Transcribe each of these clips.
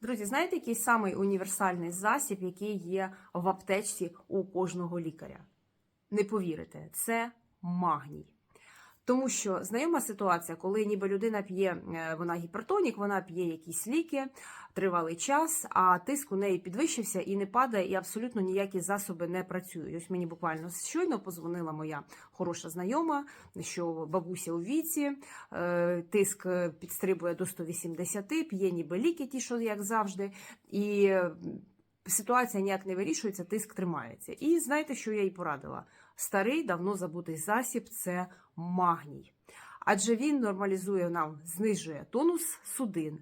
Друзі, знаєте, який самий універсальний засіб, який є в аптечці у кожного лікаря? Не повірите, це магній. Тому що знайома ситуація, коли ніби людина п'є, е, вона гіпертонік, вона п'є якісь ліки тривалий час, а тиск у неї підвищився і не падає, і абсолютно ніякі засоби не працюють. Ось мені буквально щойно позвонила моя хороша знайома, що бабуся у віці, е, тиск підстрибує до 180, п'є ніби ліки, ті, що як завжди, і ситуація ніяк не вирішується, тиск тримається. І знаєте, що я їй порадила? Старий, давно забутий засіб це магній. Адже він нормалізує нам, знижує тонус судин.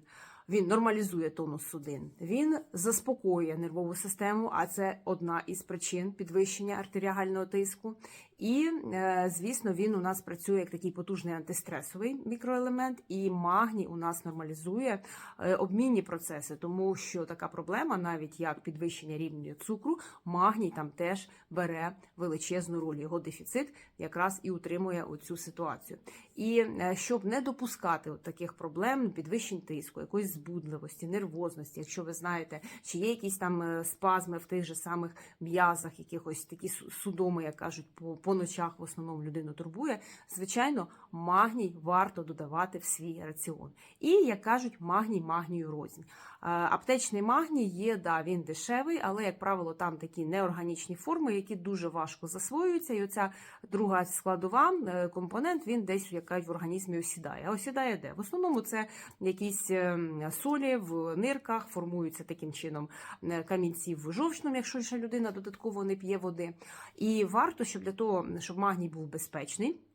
Він нормалізує тонус судин, він заспокоює нервову систему, а це одна із причин підвищення артеріального тиску. І, е, звісно, він у нас працює як такий потужний антистресовий мікроелемент, і магній у нас нормалізує е, обмінні процеси, тому що така проблема, навіть як підвищення рівня цукру, магній там теж бере величезну роль. Його дефіцит якраз і утримує оцю ситуацію. І е, щоб не допускати от таких проблем, підвищень тиску, якоїсь збудливості, нервозності, якщо ви знаєте, чи є якісь там спазми в тих же самих м'язах, якихось такі судоми, як кажуть, по, по ночах в основному людину турбує. Звичайно, магній варто додавати в свій раціон. І як кажуть, магній магнію рознь. Е, Аптечний магній є, да, він дешевий, але, як правило, там такі неорганічні форми, які дуже важко засвоюються. І оця друга складова е, компонент він десь як в організмі осідає. А осідає де? В основному це якісь ем, солі в нирках, формуються таким чином е, камінці в жовчному, якщо ще людина додатково не п'є води. І варто, щоб для того, щоб магній був безпечний.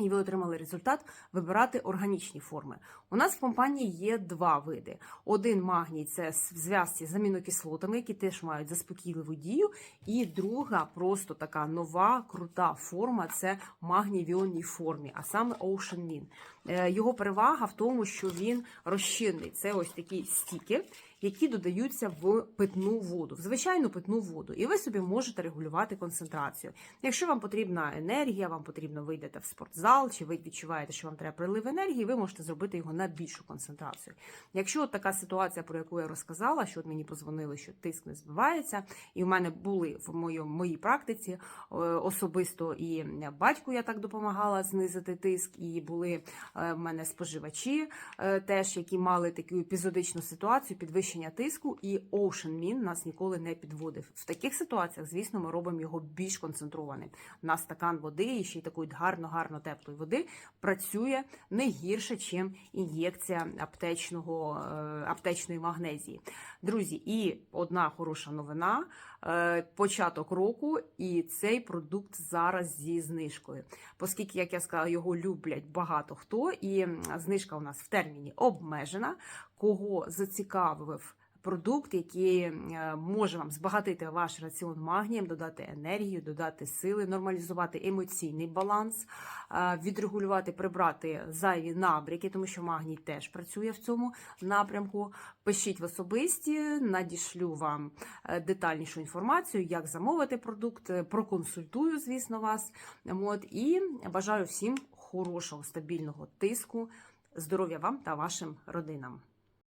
І ви отримали результат вибирати органічні форми. У нас в компанії є два види: один магній це в зв'язці з амінокислотами, які теж мають заспокійливу дію. І друга, просто така нова крута форма це магній в іонній формі, а саме Ocean Min. Е, Його перевага в тому, що він розчинний. Це ось такі стіки, які додаються в питну воду, в звичайну питну воду, і ви собі можете регулювати концентрацію. Якщо вам потрібна енергія, вам потрібно вийдете в спортзал, чи ви відчуваєте, що вам треба прилив енергії, ви можете зробити його на більшу концентрацію. Якщо от така ситуація, про яку я розказала, що от мені позвонили, що тиск не збивається, і в мене були в моїй практиці е, особисто і батьку я так допомагала знизити тиск, і були е, в мене споживачі, е, теж які мали таку епізодичну ситуацію підвищення тиску, і Ocean Min нас ніколи не підводив. В таких ситуаціях, звісно, ми робимо його більш концентрованим. На стакан води і ще й такої гарно-гарно теплої води працює не гірше, чим ін'єкція аптечного е, аптечної магнезії. Друзі, і одна хороша новина. е, Початок року, і цей продукт зараз зі знижкою. Оскільки, як я сказала, його люблять багато хто, і знижка у нас в терміні обмежена. Кого зацікавив продукт, який е, може вам збагатити ваш раціон магнієм, додати енергію, додати сили, нормалізувати емоційний баланс, е, відрегулювати, прибрати зайві набряки, тому що магній теж працює в цьому напрямку. Пишіть в особисті, надішлю вам е, детальнішу інформацію, як замовити продукт, проконсультую, звісно, вас. От, і бажаю всім хорошого, стабільного тиску. Здоров'я вам та вашим родинам.